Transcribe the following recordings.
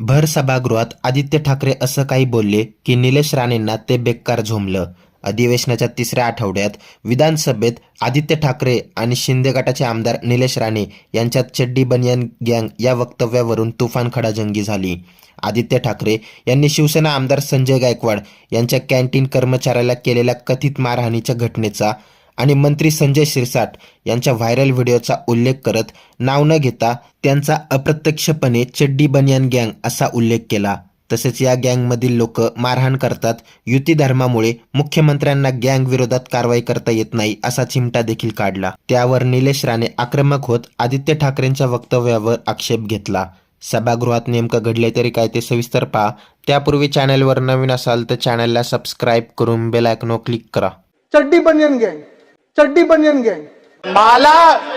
भर सभागृहात आदित्य ठाकरे असं काही बोलले की निलेश राणेंना ते बेकार झोंबलं. अधिवेशनाच्या तिसऱ्या आठवड्यात विधानसभेत आदित्य ठाकरे आणि शिंदे गटाचे आमदार निलेश राणे यांच्यात चड्डी बनियान गँग या वक्तव्यावरून तुफान खडाजंगी झाली. आदित्य ठाकरे यांनी शिवसेना आमदार संजय गायकवाड यांच्या कॅन्टीन कर्मचाऱ्याला केलेल्या कथित मारहाणीच्या घटनेचा आणि मंत्री संजय शिरसाट यांच्या व्हायरल व्हिडिओचा उल्लेख करत नाव न घेता त्यांचा अप्रत्यक्षपणे चड्डी बनियान गँग असा उल्लेख केला. तसेच या गँगमधील लोक मारहाण करतात युती धर्मामुळे मुख्यमंत्र्यांना गँग विरोधात कारवाई करता येत नाही असा चिमटा देखील काढला. त्यावर निलेश राणे आक्रमक होत आदित्य ठाकरेंच्या वक्तव्यावर आक्षेप घेतला. सभागृहात नेमकं घडले तरी काय ते सविस्तर पहा. त्यापूर्वी चॅनलवर नवीन असाल तर चॅनलला सबस्क्राईब करून बेल आयकॉनवर क्लिक करा. चड्डी बनियन गँग. चड्डी बनियन गँग मला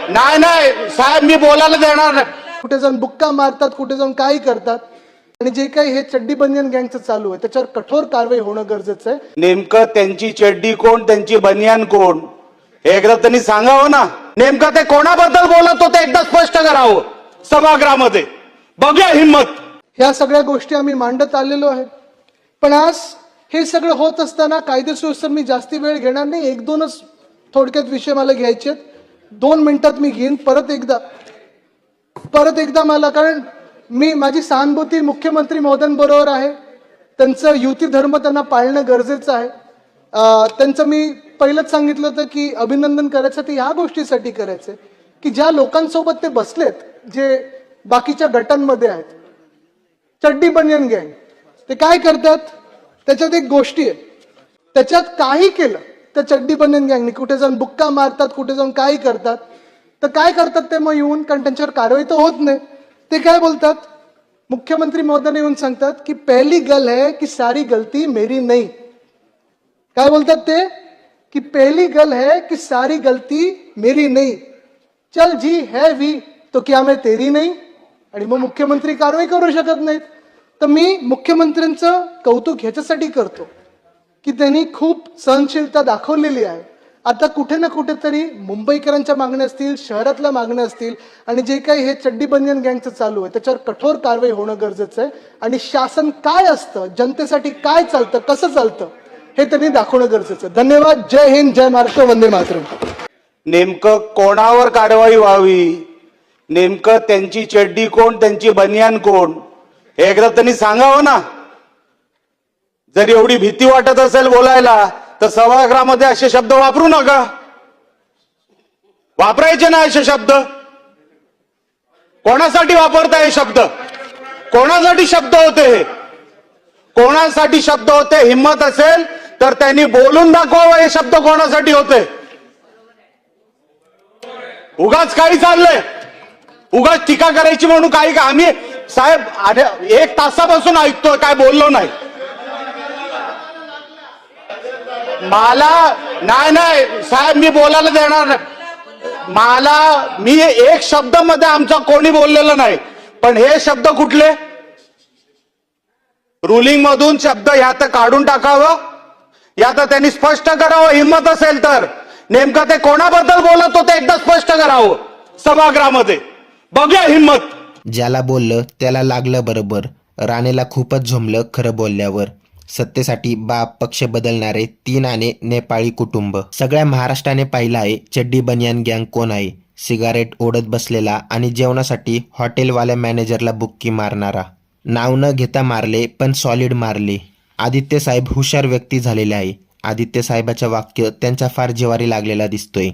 नाही नाही साहेब मी बोलायला देणार नाही. कुठे जाऊन बुक्का मारतात कुठे जाऊन काय करतात. आणि जे काही हे चड्डी बनियन गँगचं चालू आहे त्याच्यावर कठोर कारवाई होणं गरजेचं आहे. नेमकं त्यांची चड्डी कोण त्यांची बनियान कोण? हे एकदा त्यांनी सांगावं ना. नेमकं ते कोणाबद्दल बोलत होते एकदा स्पष्ट करावं सभागृहामध्ये. बघूया हिंमत. ह्या सगळ्या गोष्टी आम्ही मांडत आलेलो आहे पण आज हे सगळं होत असताना कायदेसुव्यवस्थेत मी जास्ती वेळ घेणार नाही एक दोनच थोडक्यात विषय मला घ्यायचे आहेत. दोन मिनिटात मी घेईन. परत एकदा परत एकदा मला कारण मी माझी सहानुभूती मुख्यमंत्री महोदयांबरोबर आहे. त्यांचं युती धर्म त्यांना पाळणं गरजेचं आहे. त्यांचं मी पहिलंच सांगितलं होतं की अभिनंदन करायचं ते ह्या गोष्टीसाठी करायचं की ज्या लोकांसोबत ते बसलेत जे बाकीच्या गटांमध्ये आहेत. चड्डी बनियन गँग ते काय करतात? त्याच्यात एक गोष्टी आहे त्याच्यात काही केलं त्या चड्डी बनियन गँगनी. कुठे जाऊन बुक्का मारतात कुठे जाऊन काही करतात. तर काय करतात ते मग येऊन कारण त्यांच्यावर कारवाई तर होत नाही. ते काय बोलतात? मुख्यमंत्री महोदयाने येऊन सांगतात की पहली गल है की सारी गलती मेरी नाही. काय बोलतात ते? की पहली गल है की सारी गलती मेरी नाही. चल जी है वी तो क्या मैं तेरी नाही? आणि मग मुख्यमंत्री कारवाई करू शकत नाहीत. तर मी मुख्यमंत्र्यांचं कौतुक ह्याच्यासाठी करतो. की त्यांनी खूप सहनशीलता दाखवलेली आहे. आता कुठे ना कुठेतरी मुंबईकरांच्या मागण्या असतील शहरातल्या मागण्या असतील आणि जे काही हे चड्डी बनियन गँगचं चालू आहे त्याच्यावर कठोर कारवाई होणं गरजेचं आहे. आणि शासन काय असतं जनतेसाठी काय चालतं कसं चालतं हे त्यांनी दाखवणं गरजेचं आहे. धन्यवाद. जय हिंद जय महाराष्ट्र वंदे मातरम. नेमकं कोणावर कारवाई व्हावी? नेमकं त्यांची चड्डी कोण त्यांची बनियान कोण? हे एकदा त्यांनी सांगावं ना. जर एवढी भीती वाटत असेल बोलायला तर सभागृहामध्ये असे शब्द वापरू नका. वापरायचे ना असे शब्द. कोणासाठी वापरता हे शब्द? कोणासाठी शब्द होते हे? कोणासाठी शब्द होते? हिंमत असेल तर त्यांनी बोलून दाखवावं हे शब्द कोणासाठी होते? उगाच काही चाललंय. उगाच टीका करायची म्हणून काही का आम्ही साहेब अरे एक तासापासून ऐकतोय काय बोललो नाही. मला नाही नाही साहेब मी बोलायला देणार नाही. मला मी एक शब्दमध्ये आमचा कोणी बोललेलं नाही. पण हे शब्द कुठले? रुलिंग मधून शब्द ह्यात काढून टाकावं. या तर त्यांनी स्पष्ट करावं हिंमत असेल तर. नेमकं ते कोणाबद्दल बोलत होते एकदा स्पष्ट करावं सभागृहामध्ये. बघूया हिंमत. ज्याला बोललं त्याला लागलं बरोबर. राणेला खूपच झोमलं खरं बोलल्यावर. सत्तेसाठी बाप पक्ष बदलणारे तीन आणे नेपाळी कुटुंब. सगळ्या महाराष्ट्राने पाहिलं आहे चड्डी बनियान गँग कोण आहे? सिगारेट ओढत बसलेला आणि जेवणासाठी हॉटेलवाल्या मॅनेजरला बुक्की मारणारा. नाव न घेता मारले पण सॉलिड मारले. आदित्य साहेब हुशार व्यक्ती झालेले आहे. आदित्य साहेबाचं वाक्य त्यांच्या फार जिवारी लागलेला दिसतोय.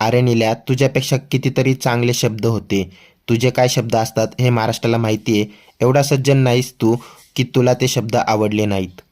अरे निल्या तुझ्यापेक्षा कितीतरी चांगले शब्द होते. तुझे काय शब्द असतात हे महाराष्ट्राला माहिती आहे एवढा सज्जन नाहीस तू की तुला ते शब्द आवडले नाहीत.